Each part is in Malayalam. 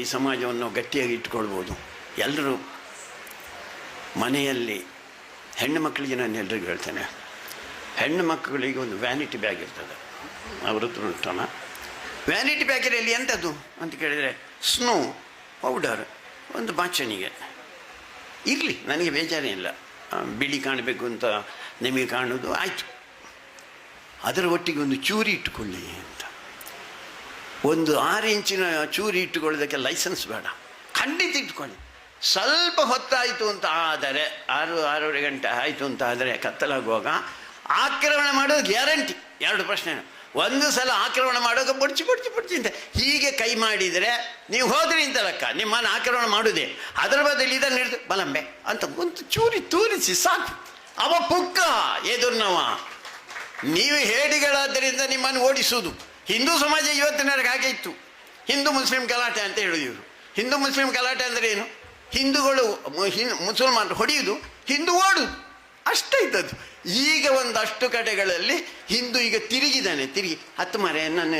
ಈ ಸಮಾಜವನ್ನು ಗಟ್ಟಿಯಾಗಿ ಇಟ್ಕೊಳ್ಬೋದು ಎಲ್ಲರೂ ಮನೆಯಲ್ಲಿ ಹೆಣ್ಣು ಮಕ್ಕಳಿಗೆ ನಾನು ಎಲ್ರಿಗೂ ಹೇಳ್ತೇನೆ, ಹೆಣ್ಣು ಮಕ್ಕಳಿಗೆ ಒಂದು ವ್ಯಾನಿಟಿ ಬ್ಯಾಗ್ ಇರ್ತದೆ. ಅವರತ್ರ ಉಂಟಣ ವ್ಯಾನಿಟಿ ಬ್ಯಾಗಿರಲ್ಲಿ ಎಂಥದ್ದು ಅಂತ ಕೇಳಿದರೆ ಸ್ನೋ ಪೌಡರ್ ಒಂದು ಬಾಚಣಿಗೆ. ಇರಲಿ, ನನಗೆ ಬೇಜಾರೇ ಇಲ್ಲ. ಬಿಳಿ ಕಾಣಬೇಕು ಅಂತ ನಿಮಗೆ ಕಾಣೋದು ಆಯಿತು. ಅದರ ಒಟ್ಟಿಗೆ ಒಂದು ಚೂರಿ ಇಟ್ಟುಕೊಳ್ಳಿ ಒಂದು ಆರು ಇಂಚಿನ ಚೂರಿ ಇಟ್ಟುಕೊಳ್ಳೋದಕ್ಕೆ ಲೈಸೆನ್ಸ್ ಬೇಡ. ಖಂಡಿತ ಇಟ್ಕೊಳ್ಳಿ. ಸ್ವಲ್ಪ ಹೊತ್ತಾಯಿತು ಅಂತ ಆದರೆ, ಆರು, ಆರೂವರೆ ಗಂಟೆ ಆಯಿತು ಅಂತ ಆದರೆ ಕತ್ತಲಾಗುವಾಗ ಆಕ್ರಮಣ ಮಾಡೋದು ಗ್ಯಾರಂಟಿ ಎರಡು ಪ್ರಶ್ನೆ ಒಂದು ಸಲ ಆಕ್ರಮಣ ಮಾಡೋಕೆ ಬಡ್ಚಿ ಬಡ್ಚಿ ಬಡ್ಚಿ ಅಂತ. ಹೀಗೆ ಕೈ ಮಾಡಿದರೆ ನೀವು ಹೋದ್ರಿ ಅಂತ ಲೆಕ್ಕ. ನಿಮ್ಮನ್ನು ಆಕ್ರಮಣ ಮಾಡುದೆ ಅದರ ಬದಲು ಇದನ್ನು ಹಿಡಿದು ಬಲಂಬೆ ಅಂತ ಒಂದು ಚೂರಿ ತೂರಿಸಿ ಸಾಕು. ಅವ ಪುಕ್ಕ ಎದುರ್ನವ. ನೀವು ಹೇಡಿಗಳಾದ್ದರಿಂದ ನಿಮ್ಮನ್ನು ಓಡಿಸುವುದು. ಹಿಂದೂ ಸಮಾಜ ಇವತ್ತಿನವರೆಗೆ ಹಾಗೆ ಇತ್ತು. ಹಿಂದೂ ಮುಸ್ಲಿಂ ಗಲಾಟೆ ಅಂತ ಹೇಳಿದ್ರು. ಹಿಂದೂ ಮುಸ್ಲಿಂ ಗಲಾಟೆ ಅಂದರೆ ಏನು? ಹಿಂದೂಗಳು ಮುಸಲ್ಮಾನರು ಹೊಡೆಯುವುದು ಹಿಂದೂ ಓಡುದು. ಅಷ್ಟೇ ಇದ್ದದ್ದು. ಈಗ ಒಂದಷ್ಟು ಕಡೆಗಳಲ್ಲಿ ಹಿಂದೂ ಈಗ ತಿರುಗಿದ್ದಾನೆ ತಿರುಗಿ. ಹತ್ತು ಮರೆ, ನನ್ನ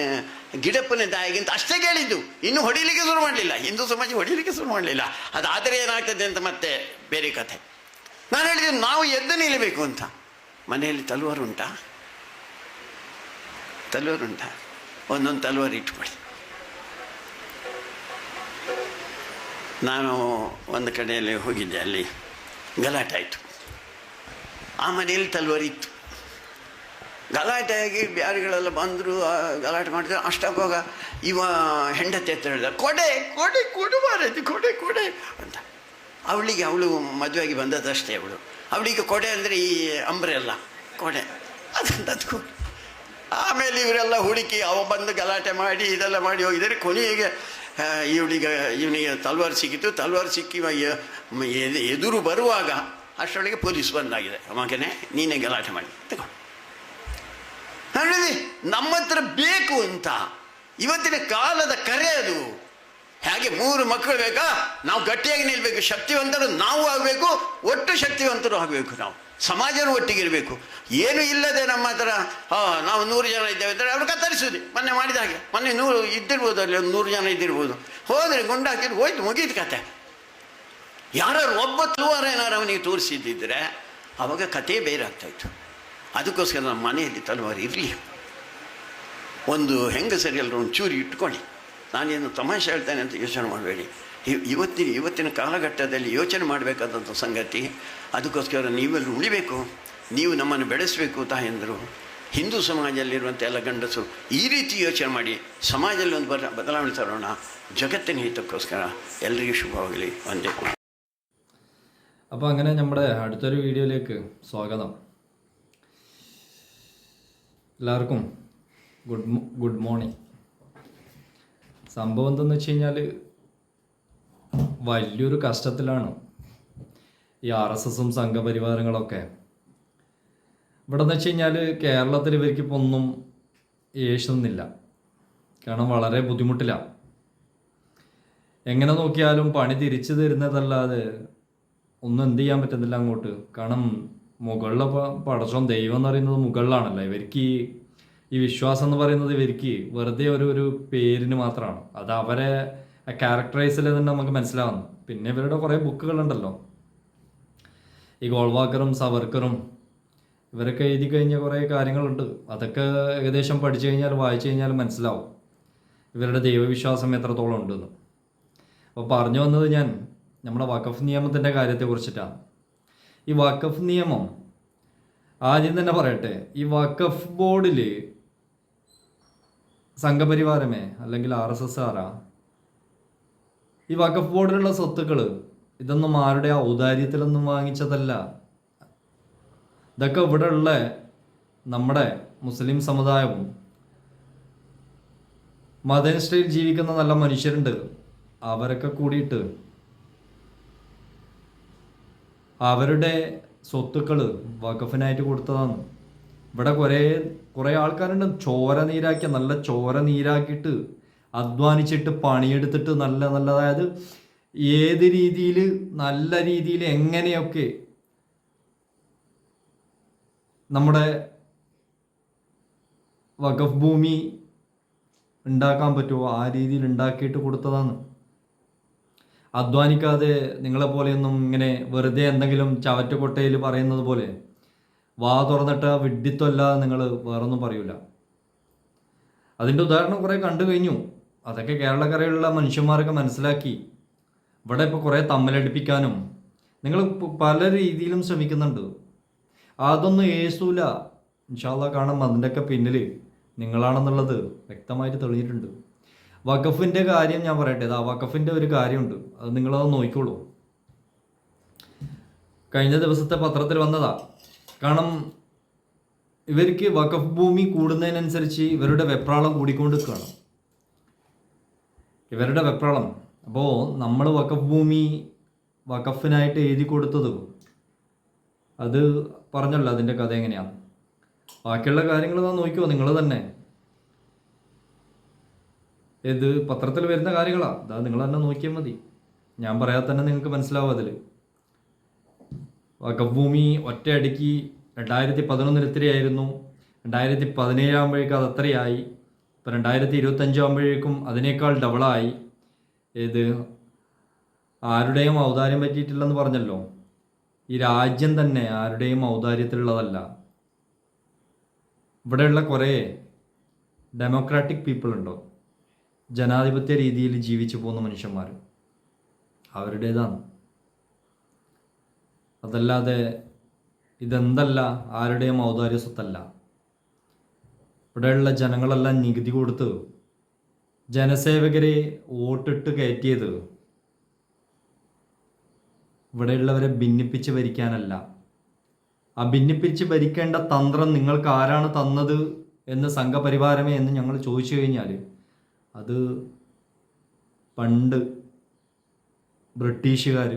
ಗಿಡಪ್ಪನ ದಾಯಿಗಿಂತ ಅಷ್ಟೇ ಕೇಳಿದ್ದು. ಇನ್ನು ಹೊಡಿಲಿಕ್ಕೆ ಶುರು ಮಾಡಲಿಲ್ಲ. ಹಿಂದೂ ಸಮಾಜ ಹೊಡಿಲಿಕ್ಕೆ ಶುರು ಮಾಡಲಿಲ್ಲ. ಅದಾದರೆ ಏನಾಗ್ತದೆ ಅಂತ ಮತ್ತೆ ಬೇರೆ ಕಥೆ. ನಾನು ಹೇಳಿದ್ದು ನಾವು ಎದ್ದು ನಿಲ್ಲಬೇಕು ಅಂತ. ಮನೆಯಲ್ಲಿ ತಲುವಾರು ಉಂಟಾ? ತಲುವಾರು ಉಂಟಾ? ಒಂದೊಂದು ತಲವಾರು ಇಟ್ಕೊಳ್ಳಿ. ನಾನು ಒಂದು ಕಡೆಯಲ್ಲಿ ಹೋಗಿದ್ದೆ, ಅಲ್ಲಿ ಗಲಾಟೆ ಆಯಿತು. ಆ ಮನೆಯಲ್ಲಿ ತಲವಾರು ಇತ್ತು. ಗಲಾಟೆ ಆಗಿ ಬ್ಯಾರಿಗಳೆಲ್ಲ ಬಂದರು ಗಲಾಟೆ ಮಾಡಿದ್ರು ಅಷ್ಟಾಗುವಾಗ ಇವ ಹೆಂಡತಿ ಹತ್ರ ಹೇಳಿದ, ಕೊಡೆ ಕೊಡೆ, ಕೊಡು ಮಾರೈತಿ ಕೊಡೆ ಕೊಡೆ ಅಂತ. ಅವಳಿಗೆ, ಅವಳು ಮದುವೆಯಾಗಿ ಬಂದದಷ್ಟೇ ಅವಳು. ಅವಳಿಗೆ ಕೊಡೆ ಅಂದರೆ ಈ ಅಂಬ್ರೆಲ್ಲ, ಕೊಡೆ. ಅದಂತ ಅದು ಆಮೇಲೆ ಇವರೆಲ್ಲ ಹುಡುಕಿ ಅವ ಬಂದು ಗಲಾಟೆ ಮಾಡಿ, ಇದೆಲ್ಲ ಮಾಡಿ ಹೋಗಿದ್ದಾರೆ. ಕೊನೆಗೆ ಇವಳಿಗೆ ಇವನಿಗೆ ತಲ್ವಾರ್ ಸಿಕ್ಕಿತು ತಲ್ವಾರ್ ಸಿಕ್ಕಿ ಎದುರು ಬರುವಾಗ ಅಷ್ಟರೊಳಗೆ ಪೊಲೀಸ್ ಬಂದಾಗಿದೆ. ಮಗನೇ, ನೀನೇ ಗಲಾಟೆ ಮಾಡಿ. ತಗೊಂಡು ನಮ್ಮ ಹತ್ರ ಬೇಕು ಅಂತ. ಇವತ್ತಿನ ಕಾಲದ ಕರೆ ಅದು. ಹೇಗೆ ಮೂರು ಮಕ್ಕಳು ಬೇಕಾ? ನಾವು ಗಟ್ಟಿಯಾಗಿ ನಿಲ್ಬೇಕು. ಶಕ್ತಿವಂತರು ನಾವು ಆಗಬೇಕು. ಒಟ್ಟು ಶಕ್ತಿವಂತರು ಆಗಬೇಕು ನಾವು. ಸಮಾಜನೂ ಒಟ್ಟಿಗೆ ಇರಬೇಕು. ಏನು ಇಲ್ಲದೆ ನಮ್ಮ ಹತ್ರ ನಾವು ನೂರು ಜನ ಇದ್ದೇವೆ ಅಂದರೆ ಅವ್ರು ಕತ್ತರಿಸೋದು ಮೊನ್ನೆ ಮಾಡಿದ ಹಾಗೆ. ಮೊನ್ನೆ ನೂರು ಇದ್ದಿರ್ಬೋದು, ಅಲ್ಲಿ ಒಂದು ನೂರು ಜನ ಇದ್ದಿರ್ಬೋದು. ಹೋದರೆ ಗುಂಡು ಹೋಯ್ತು, ಮುಗೀತು ಕತೆ. ಯಾರು ಒಬ್ಬ ತೂವಾರ ಏನಾರು ಅವನಿಗೆ ತೋರಿಸಿದ್ದಿದ್ರೆ, ಅವಾಗ ಕತೆ ಬೇರೆ ಆಗ್ತಾಯಿತ್ತು ಅದಕ್ಕೋಸ್ಕರ ನಮ್ಮ ಮನೆಯಲ್ಲಿ ತಲವಾರು ಇರಲಿ. ಒಂದು ಹೆಂಗಸರಿ ಎಲ್ಲರೂ ಒಂದು ಚೂರಿ ಇಟ್ಕೊಳ್ಳಿ. ನಾನೇನು ತಮಾಷೆ ಹೇಳ್ತೇನೆ ಅಂತ ಯೋಚನೆ ಮಾಡಬೇಡಿ. ಇವತ್ತಿನ ಇವತ್ತಿನ ಕಾಲಘಟ್ಟದಲ್ಲಿ ಯೋಚನೆ ಮಾಡಬೇಕಾದಂಥ ಸಂಗತಿ ಅದಕ್ಕೋಸ್ಕರ ನೀವೆಲ್ಲರೂ ಉಳಿಬೇಕು ನೀವು ನಮ್ಮನ್ನು ಬೆಳೆಸಬೇಕು ತಾಯಂದರು ಹಿಂದೂ ಸಮಾಜದಲ್ಲಿರುವಂಥ ಎಲ್ಲ ಗಂಡಸರು ಈ ರೀತಿ ಯೋಚನೆ ಮಾಡಿ ಸಮಾಜದಲ್ಲಿ ಒಂದು ಬದ ಬದಲಾವಣೆ ತರೋಣ ಜಗತ್ತಿನ ಹಿತಕ್ಕೋಸ್ಕರ ಎಲ್ಲರಿಗೂ ശുഭമാകലി വന്ദേ അപ്പോൾ അങ്ങനെ നമ്മുടെ അടുത്തൊരു വീഡിയോയിലേക്ക് സ്വാഗതം എല്ലാവർക്കും ഗുഡ് മോ- ഗുഡ് മോർണിംഗ് സംഭവം എന്തെന്ന് വെച്ച് കഴിഞ്ഞാൽ വലിയൊരു കഷ്ടത്തിലാണ് ഈ ആർ എസ് എസും സംഘപരിവാരങ്ങളൊക്കെ. ഇവിടെ എന്ന് വെച്ച് കഴിഞ്ഞാൽ കേരളത്തിൽ ഇവർക്ക് ഇപ്പോൾ ഒന്നും യേശുന്നില്ല കാരണം വളരെ ബുദ്ധിമുട്ടിലാണ് എങ്ങനെ നോക്കിയാലും പണി തിരിച്ചു തരുന്നതല്ലാതെ ഒന്നും എന്ത് ചെയ്യാൻ പറ്റുന്നില്ല അങ്ങോട്ട്. കാരണം മുകളിലെ പടച്ചോൻ ദൈവം എന്ന് പറയുന്നത് മുകളിലാണല്ലോ. ഇവർക്ക് ഈ ഈ വിശ്വാസം എന്ന് പറയുന്നത് ഇവർക്ക് വെറുതെ ഒരു ഒരു പേരിന് മാത്രമാണ്. അത് അവരെ ക്യാരക്ടറൈസിൽ തന്നെ നമുക്ക് മനസ്സിലാവുന്നു. പിന്നെ ഇവരുടെ കുറേ ബുക്കുകളുണ്ടല്ലോ. ഈ ഗോൾവാക്കറും സവർക്കറും ഇവരൊക്കെ എഴുതി കഴിഞ്ഞ കുറേ കാര്യങ്ങളുണ്ട്. അതൊക്കെ ഏകദേശം പഠിച്ചു കഴിഞ്ഞാൽ വായിച്ചു കഴിഞ്ഞാൽ മനസ്സിലാവും. ഇവരുടെ ദൈവവിശ്വാസം എത്രത്തോളം ഉണ്ടെന്ന്. അപ്പോൾ പറഞ്ഞു വന്നത് ഞാൻ നമ്മുടെ വഖഫ് നിയമത്തിന്റെ കാര്യത്തെക്കുറിച്ചിട്ടാണ്. ഈ വഖഫ് നിയമം ആദ്യം തന്നെ പറയട്ടെ ഈ വഖഫ് ബോർഡിൽ സംഘപരിവാരമേ അല്ലെങ്കിൽ ആർ എസ് എസ് ആറാ ഈ വഖഫ് ബോർഡിലുള്ള സ്വത്തുക്കൾ ഇതൊന്നും ആരുടെ ഔദാര്യത്തിലൊന്നും വാങ്ങിച്ചതല്ല. ഇതൊക്കെ ഇവിടെ ഉള്ള നമ്മുടെ മുസ്ലിം സമുദായവും മതനിഷ്ഠയിൽ ജീവിക്കുന്ന നല്ല മനുഷ്യരുണ്ട്. അവരൊക്കെ കൂടിയിട്ട് അവരുടെ സ്വത്തുക്കൾ വഖഫിനായിട്ട് കൊടുത്തതാണ്. ഇവിടെ കുറേ കുറേ ആൾക്കാരുണ്ട്. ചോര നീരാക്കിയ നല്ല ചോര നീരാക്കിയിട്ട് അധ്വാനിച്ചിട്ട് പണിയെടുത്തിട്ട് നല്ല നല്ല അതായത് ഏത് രീതിയിൽ നല്ല രീതിയിൽ എങ്ങനെയൊക്കെ നമ്മുടെ വഖഫ് ഭൂമി ഉണ്ടാക്കാൻ പറ്റുമോ ആ രീതിയിൽ ഉണ്ടാക്കിയിട്ട് കൊടുത്തതാണ്. അധ്വാനിക്കാതെ നിങ്ങളെ പോലെയൊന്നും ഇങ്ങനെ വെറുതെ എന്തെങ്കിലും ചവറ്റുകൊട്ടയിൽ പറയുന്നത് പോലെ വാ തുറന്നിട്ട് ആ വിഡ്ഢിത്വമല്ലാതെ നിങ്ങൾ വേറൊന്നും പറയൂല. അതിന്റെ ഉദാഹരണം കുറേ കണ്ടു കഴിഞ്ഞു. അതൊക്കെ കേരളക്കരയിലുള്ള മനുഷ്യന്മാരൊക്കെ മനസ്സിലാക്കി. ഇവിടെ ഇപ്പോൾ കുറേ തമ്മിലടിപ്പിക്കാനും നിങ്ങൾ പല രീതിയിലും ശ്രമിക്കുന്നുണ്ട്. അതൊന്നും ഏസൂല. ഇൻഷാല്ല കാണാം അതിന്റെയൊക്കെ പിന്നിൽ നിങ്ങളാണെന്നുള്ളത് വ്യക്തമായിട്ട് തെളിഞ്ഞിട്ടുണ്ട്. വഖഫിന്റെ കാര്യം ഞാൻ പറയട്ടെ. ആ വഖഫിന്റെ ഒരു കാര്യമുണ്ട്. അത് നിങ്ങളത് നോക്കിക്കോളൂ. കഴിഞ്ഞ ദിവസത്തെ പത്രത്തിൽ വന്നതാ. കാരണം ഇവർക്ക് വഖഫ് ഭൂമി കൂടുന്നതിനനുസരിച്ച് ഇവരുടെ വെപ്രാളം കൂടിക്കൊണ്ട് ഇവരുടെ വെപ്രാളം. അപ്പോൾ നമ്മൾ വഖഫ് ഭൂമി വഖഫിനായിട്ട് എഴുതി കൊടുത്തത് അത് പറഞ്ഞല്ലോ അതിന്റെ കഥ എങ്ങനെയാണ് ബാക്കിയുള്ള കാര്യങ്ങൾ നാം നോക്കിയോ നിങ്ങൾ തന്നെ. ഇത് പത്രത്തിൽ വരുന്ന കാര്യങ്ങളാണ് അതാ നിങ്ങൾ തന്നെ നോക്കിയാൽ മതി. ഞാൻ പറയാതെ തന്നെ നിങ്ങൾക്ക് മനസ്സിലാവും അതിൽ വഖഫ് ഭൂമി ഒറ്റയടിക്ക് രണ്ടായിരത്തി പതിനൊന്നിൽ ഇത്രയായിരുന്നു. രണ്ടായിരത്തി പതിനേഴാകുമ്പോഴേക്കും അത് അത്രയായി. ഇപ്പം രണ്ടായിരത്തി ഇരുപത്തഞ്ചാകുമ്പോഴേക്കും അതിനേക്കാൾ ഡബിളായി ഏത്? ആരുടെയും ഔദാര്യം പറ്റിയിട്ടില്ലെന്ന് പറഞ്ഞല്ലോ. ഈ രാജ്യം തന്നെ ആരുടെയും ഔദാര്യത്തിലുള്ളതല്ല. ഇവിടെയുള്ള കുറേ ഡെമോക്രാറ്റിക് പീപ്പിൾ ഉണ്ടോ? ജനാധിപത്യ രീതിയിൽ ജീവിച്ചു പോകുന്ന മനുഷ്യന്മാർ അവരുടേതാണ്. അതല്ലാതെ ഇതെന്തല്ല? ആരുടെയും ഔദാര്യ സ്വത്തല്ല ഇവിടെയുള്ള ജനങ്ങളെല്ലാം നികുതി കൊടുത്ത്. ജനസേവകരെ വോട്ടിട്ട് കയറ്റിയത്. ഇവിടെയുള്ളവരെ ഭിന്നിപ്പിച്ച് ഭരിക്കാനല്ല. ആ ഭിന്നിപ്പിച്ച് ഭരിക്കേണ്ട തന്ത്രം നിങ്ങൾക്ക് ആരാണ് തന്നത് എന്ന് സംഘപരിവാരമേ എന്ന് ഞങ്ങൾ ചോദിച്ചു കഴിഞ്ഞാൽ അത് പണ്ട് ബ്രിട്ടീഷുകാർ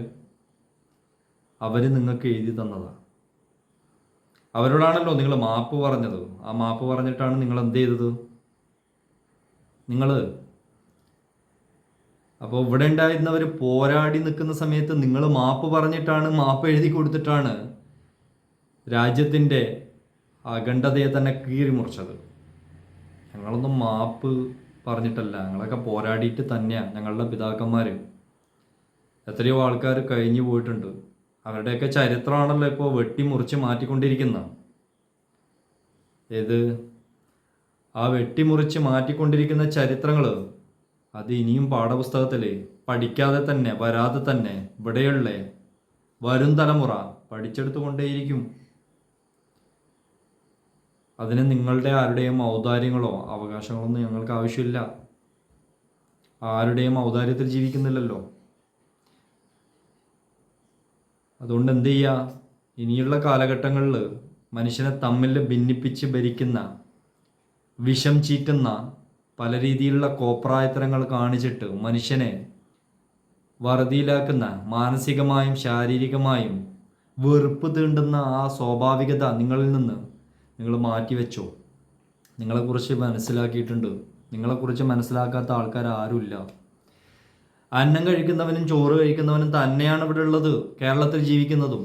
അവർ നിങ്ങൾക്ക് എഴുതി തന്നതാണ് അവരോടാണല്ലോ നിങ്ങൾ മാപ്പ് പറഞ്ഞത്. ആ മാപ്പ് പറഞ്ഞിട്ടാണ് നിങ്ങൾ എന്ത് ചെയ്തത്? നിങ്ങൾ അപ്പോൾ ഇവിടെ ഉണ്ടായിരുന്നവർ പോരാടി നിൽക്കുന്ന സമയത്ത് നിങ്ങൾ മാപ്പ് പറഞ്ഞിട്ടാണ് മാപ്പ് എഴുതി കൊടുത്തിട്ടാണ് രാജ്യത്തിന്റെ അഖണ്ഡതയെ തന്നെ കീറി മുറിച്ചത്. ഞങ്ങളൊന്നും മാപ്പ് പറഞ്ഞിട്ടല്ല. ഞങ്ങളൊക്കെ പോരാടിയിട്ട് തന്നെയാണ് ഞങ്ങളുടെ പിതാക്കന്മാർ എത്രയോ ആൾക്കാർ കഴിഞ്ഞു പോയിട്ടുണ്ട്. അവരുടെയൊക്കെ ചരിത്രമാണല്ലോ ഇപ്പോൾ വെട്ടിമുറിച്ച് മാറ്റിക്കൊണ്ടിരിക്കുന്ന ഏത്? ആ വെട്ടിമുറിച്ച് മാറ്റിക്കൊണ്ടിരിക്കുന്ന ചരിത്രങ്ങൾ അത് ഇനിയും പാഠപുസ്തകത്തിൽ പഠിക്കാതെ തന്നെ വരാതെ തന്നെ ഇവിടെയുള്ള വരും തലമുറ പഠിച്ചെടുത്തുകൊണ്ടേയിരിക്കും. അതിന് നിങ്ങളുടെ ആരുടെയും ഔദാര്യങ്ങളോ അവകാശങ്ങളൊന്നും ഞങ്ങൾക്ക് ആവശ്യമില്ല. ആരുടെയും ഔദാര്യത്തിൽ ജീവിക്കുന്നില്ലല്ലോ. അതുകൊണ്ട് എന്ത് ചെയ്യുക ഇനിയുള്ള കാലഘട്ടങ്ങളിൽ മനുഷ്യനെ തമ്മിൽ ഭിന്നിപ്പിച്ച് ഭരിക്കുന്ന വിഷം ചീറ്റുന്ന പല രീതിയിലുള്ള കോപ്രായത്തരങ്ങൾ കാണിച്ചിട്ട് മനുഷ്യനെ വറുതിയിലാക്കുന്ന മാനസികമായും ശാരീരികമായും വെറുപ്പ് തീണ്ടുന്ന ആ സ്വാഭാവികത നിങ്ങളിൽ നിന്ന് നിങ്ങൾ മാറ്റിവെച്ചോ? നിങ്ങളെക്കുറിച്ച് മനസ്സിലാക്കിയിട്ടുണ്ട്. നിങ്ങളെക്കുറിച്ച് മനസ്സിലാക്കാത്ത ആൾക്കാർ ആരുമില്ല അന്നം കഴിക്കുന്നവനും ചോറ് കഴിക്കുന്നവനും തന്നെയാണ് ഇവിടെ ഉള്ളത് കേരളത്തിൽ ജീവിക്കുന്നതും.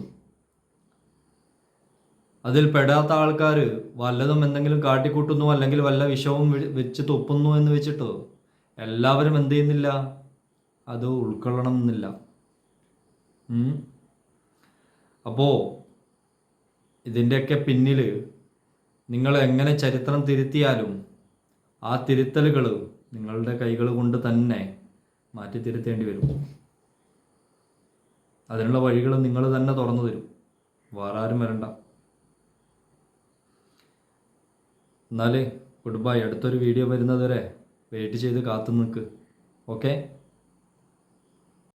അതിൽ പെടാത്ത ആൾക്കാർ വല്ലതും എന്തെങ്കിലും കാട്ടിക്കൂട്ടുന്നു അല്ലെങ്കിൽ വല്ല വിഷവും വെച്ച് തൊപ്പുന്നു എന്ന് വെച്ചിട്ട് എല്ലാവരും എന്ത് ചെയ്യുന്നില്ല? അത് ഉൾക്കൊള്ളണം എന്നില്ല. അപ്പോൾ ഇതിന്റെയൊക്കെ പിന്നിൽ നിങ്ങൾ എങ്ങനെ ചരിത്രം തിരുത്തിയാലും ആ തിരുത്തലുകൾ നിങ്ങളുടെ കൈകൾ കൊണ്ട് തന്നെ മാറ്റി തിരുത്തേണ്ടി വരും. അതിനുള്ള വഴികൾ നിങ്ങൾ തന്നെ തുറന്നു തരും. വേറെ ആരും വരണ്ട. എന്നാലേ ഗുഡ് ബൈ അടുത്തൊരു വീഡിയോ വരുന്നതുവരെ വെയിറ്റ് ചെയ്ത് കാത്തു നിൽക്ക് ഓക്കെ